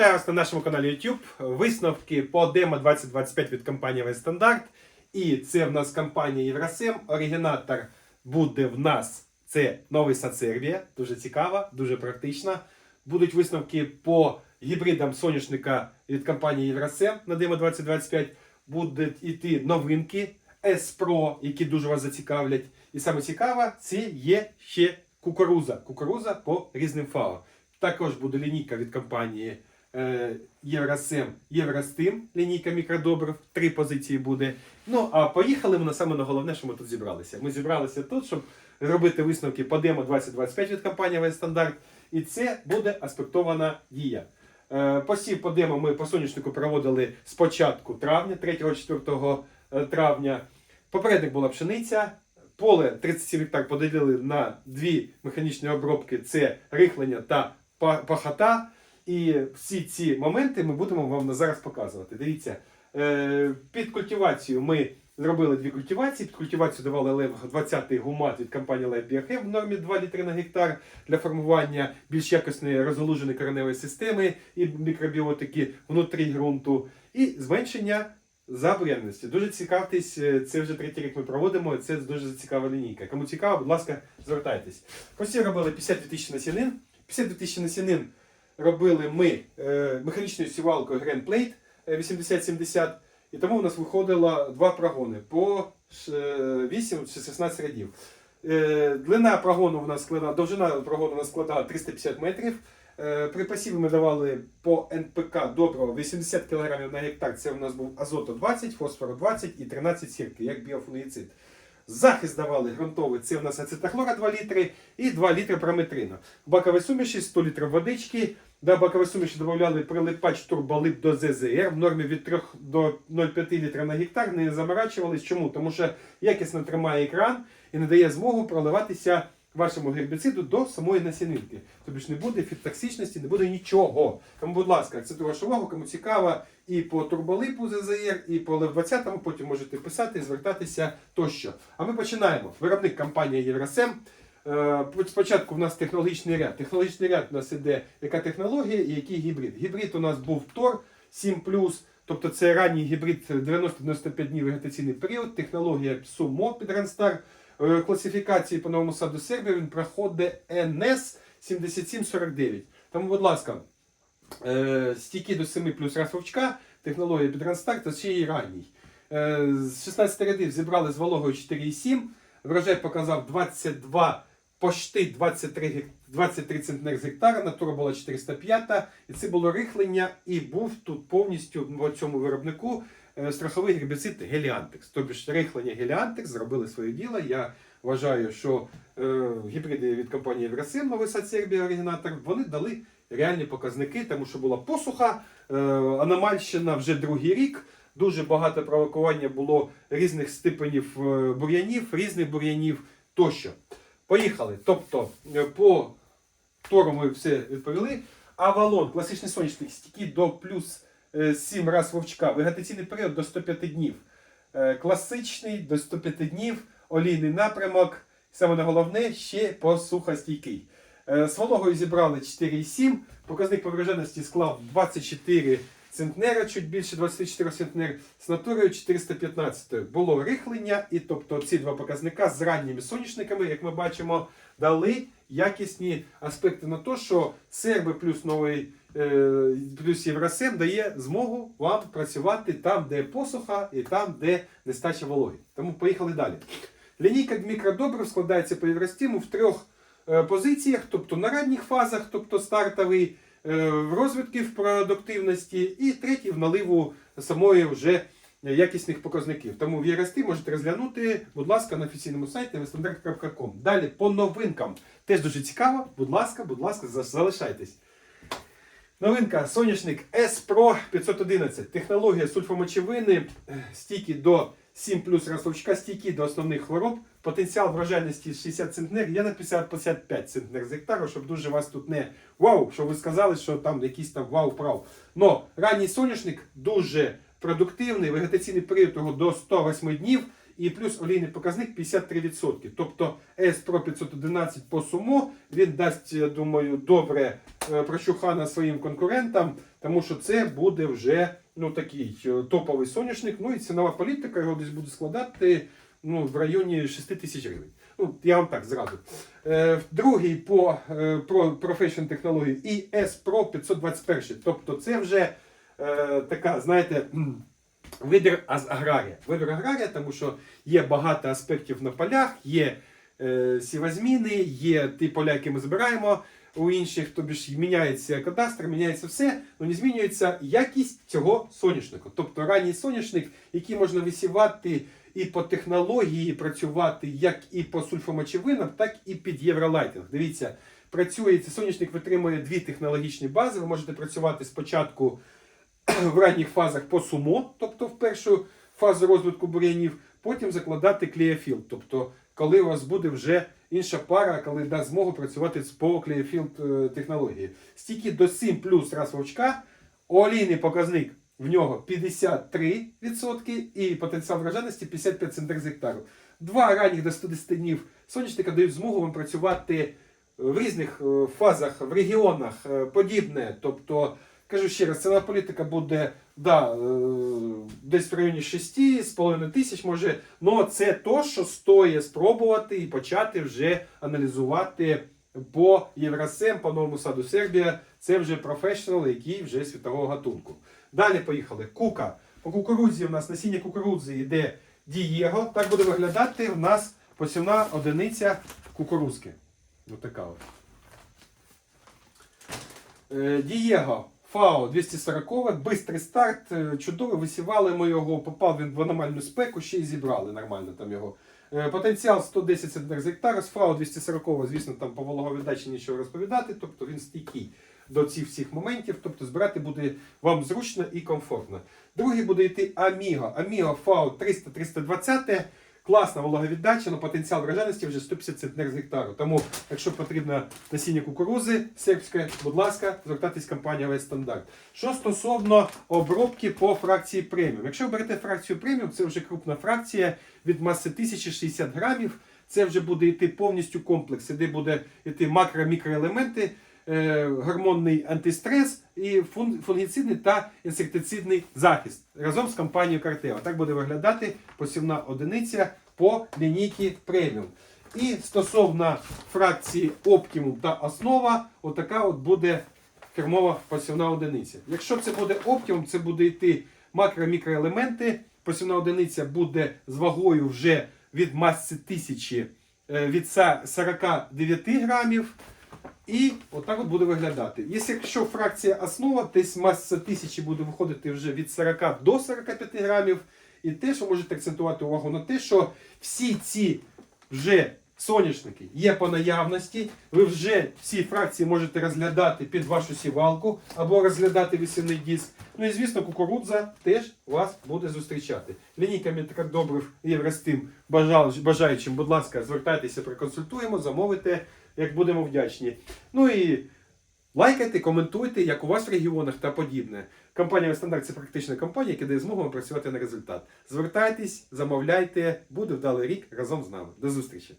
Зараз на нашому каналі YouTube висновки по демо 2025 від компанії Вестандарт. І це в нас компанія Євросем. Оригінатор буде в нас це новий Сацервія. Дуже цікава, дуже практична. Будуть висновки по гібридам соняшника від компанії Євросем на демо 2025. Будуть іти новинки S-Pro, які дуже вас зацікавлять. І саме цікаве, це є ще кукуруза. Кукуруза по різним фау. Також буде лінійка від компанії е, Євросем, Євростим, лінійка мікродобрив, три позиції буде. Ну а поїхали ми на саме на головне, що ми тут зібралися. Ми зібралися тут, щоб робити висновки по демо 2025 від компанії Вестандарт. І це буде аспектована дія. Е, Посів по демо ми по соняшнику проводили з початку травня, 3-4 травня. Попередник була пшениця. Поле 37 гектар поділили на дві механічні обробки: це рихлення та пахота. І всі ці моменти ми будемо вам зараз показувати. Дивіться, е, під культивацію ми зробили дві культивації. Під культивацію давали лев 20-й гумат від компанії Life BioChem в нормі 2 літри на гектар для формування більш якісної розгалуженої кореневої системи і мікробіотики внутрі ґрунту, і зменшення забур'янності. Дуже цікавтесь, е, це вже третій рік ми проводимо. Це дуже цікава лінійка. Кому цікаво, будь ласка, звертайтесь. Посів робили 52 тисячі насінин. 52 тисячі насінин робили ми е, механічною сівалкою Grand Plate е, 8070. І тому у нас виходило два прогони по 8 чи 16 рядів. Е, Длина прогону в нас складала, довжина прогону у нас складала 350 метрів. Е, При посіві ми давали по НПК доброго 80 кг на гектар. Це у нас був азоту 20, фосфору 20 і 13 сірки, як біофунгіцид. Захист давали ґрунтовий, це у нас ацетахлора 2 літри і 2 літри прометрина. В баковій суміші 100 літрів водички. До бакової додавали прилипач турболип до ЗЗР в нормі від 3 до 0,5 літра на гектар. Не заморачувались. Чому? Тому що якісно тримає екран і не дає змогу проливатися вашому гербіциду до самої насінинки. Тобі ж не буде фітоксичності, не буде нічого. Тому, будь ласка, акцентую вашу увагу, кому цікаво і по турболипу ЗЗР, і по лев 20 потім можете писати, звертатися тощо. А ми починаємо. Виробник компанія Євросем. Е, Спочатку в нас технологічний ряд. Технологічний ряд у нас іде яка технологія і який гібрид. Гібрид у нас був Тор 7 тобто це ранній гібрид 90-95 днів вегетаційний період, технологія СУМО під Ранстар. Е, Класифікації по новому саду Сербія він проходить НС 7749. Тому, будь ласка, е, стійки до 7 плюс раз вовчка, технологія під Ранстар та ще й ранній. Е, З 16 рядів зібрали з вологою 4,7. Врожай показав 22, почти 23, гек- 23 центнер з гектара, натура була 405, і це було рихлення, і був тут повністю в цьому виробнику е, страховий гербіцид Геліантекс. Тобто рихлення Геліантекс зробили своє діло. Я вважаю, що е, гібриди від компанії Євросим, новий сад Сербія оригінатор, вони дали реальні показники, тому що була посуха, е, аномальщина вже другий рік. Дуже багато провокування було різних степенів е, бур'янів, різних бур'янів тощо. Поїхали. Тобто, е, по тору ми все відповіли. Авалон, класичний сонячник, стійкий до плюс е, 7 раз вовчка, вегетаційний період до 105 днів. Е, Класичний до 105 днів, олійний напрямок. Саме на головне ще посухостійкий. Е, З вологою зібрали 4,7. Показник повреженості склав 24 центнера, чуть більше 24 центнер, з натурою 415. Було рихлення, і тобто ці два показника з ранніми соняшниками, як ми бачимо, дали якісні аспекти на те, що серби плюс новий е, плюс Євросем дає змогу вам працювати там, де посуха, і там, де нестача вологи. Тому поїхали далі. Лінійка мікродобрив складається по Євростіму в трьох е, позиціях, тобто на ранніх фазах, тобто стартовий, е, в розвитки в продуктивності, і третій в наливу самої вже якісних показників. Тому в Єрості можете розглянути, будь ласка, на офіційному сайті westandark.com. Далі по новинкам. Теж дуже цікаво. Будь ласка, будь ласка, залишайтесь. Новинка соняшник S Pro 511. Технологія сульфомочевини, е, стійкі до 7 плюс ростовчка, стійкі до основних хвороб. Потенціал вражальності 60 центнер. Я написав 55 центнер з гектару, щоб дуже вас тут не вау, щоб ви сказали, що там якийсь там вау прав. Но ранній соняшник дуже продуктивний, вегетаційний період його до 108 днів. І плюс олійний показник 53%. Тобто S Pro 511 по сумо він дасть, я думаю, добре е, прочухана своїм конкурентам, тому що це буде вже ну, такий е, топовий соняшник. Ну і цінова політика його десь буде складати ну, в районі 6 тисяч гривень. Ну, я вам так зразу. Е, другий по е, про професіон технології і S Pro 521. Тобто це вже е, така, знаєте, аз- аграрія. Вибір аграрія, тому що є багато аспектів на полях, є е, сівозміни, є ті поля, які ми збираємо. У інших, тобі ж міняється кадастр, міняється все, але не змінюється якість цього соняшника. Тобто ранній соняшник, який можна висівати і по технології працювати як і по сульфомочевинам, так і під євролайтинг. Дивіться, працює цей соняшник витримує дві технологічні бази. Ви можете працювати спочатку в ранніх фазах по сумо, тобто в першу фазу розвитку бур'янів, потім закладати клеофіл. Тобто, коли у вас буде вже інша пара, коли дасть змогу працювати по клеофіл е, технології. Стільки до 7 плюс раз вовчка, олійний показник в нього 53% і потенціал враженості 55 центнер з гектару. Два ранніх до 110 днів сонячника дають змогу вам працювати в різних е, фазах, в регіонах е, подібне. Тобто, кажу ще раз, ціна політика буде да, е, десь в районі 6,5 тисяч, може, але це то, що стоїть спробувати і почати вже аналізувати по Євросем, по новому саду Сербія. Це вже професіонал, який вже світового гатунку. Далі поїхали. Кука. По кукурудзі у нас насіння кукурудзи йде Дієго. Так буде виглядати у нас посівна одиниця кукурузки. Ось така от. Е, Дієго ФАО 240, бистрий старт, е, чудово, висівали ми його, попав він в аномальну спеку, ще й зібрали нормально там його. Е, Потенціал 110 центнер з гектара, з ФАО 240, звісно, там по вологовіддачі нічого розповідати, тобто він стійкий до цих всіх моментів, тобто збирати буде вам зручно і комфортно. Другий буде йти Аміго. Аміго ФАО 300-320. Класна вологовіддача, але потенціал враженості вже 150 центнер з гектару. Тому, якщо потрібно насіння кукурузи сербське, будь ласка, звертайтесь компанія Весь Стандарт. Що стосовно обробки по фракції преміум. Якщо ви берете фракцію преміум, це вже крупна фракція від маси 1060 грамів. Це вже буде йти повністю комплекс, де буде йти макро-мікроелементи, е, гормонний антистрес і фун- фунгіцидний та інсектицидний захист разом з компанією Картева. Так буде виглядати посівна одиниця по лінійці преміум. І стосовно фракції Optimum та основа, отака от буде фірмова посівна одиниця. Якщо це буде Optimum, це буде йти макро-мікроелементи. Посівна одиниця буде з вагою вже від маси 1000 е, від 49 грамів. І отак от буде виглядати. Якщо фракція основа, десь маса тисячі буде виходити вже від 40 до 45 грамів. І теж ви можете акцентувати увагу на те, що всі ці вже соняшники є по наявності. Ви вже всі фракції можете розглядати під вашу сівалку або розглядати весільний диск. Ну і звісно, кукурудза теж вас буде зустрічати. Лінійка добрив Євростим бажаючим, будь ласка, звертайтеся, проконсультуємо, замовите, як будемо вдячні. Ну і лайкайте, коментуйте, як у вас в регіонах та подібне. Компанія Стандарт це практична компанія, яка дає змогу вам працювати на результат. Звертайтесь, замовляйте, буде вдалий рік разом з нами. До зустрічі!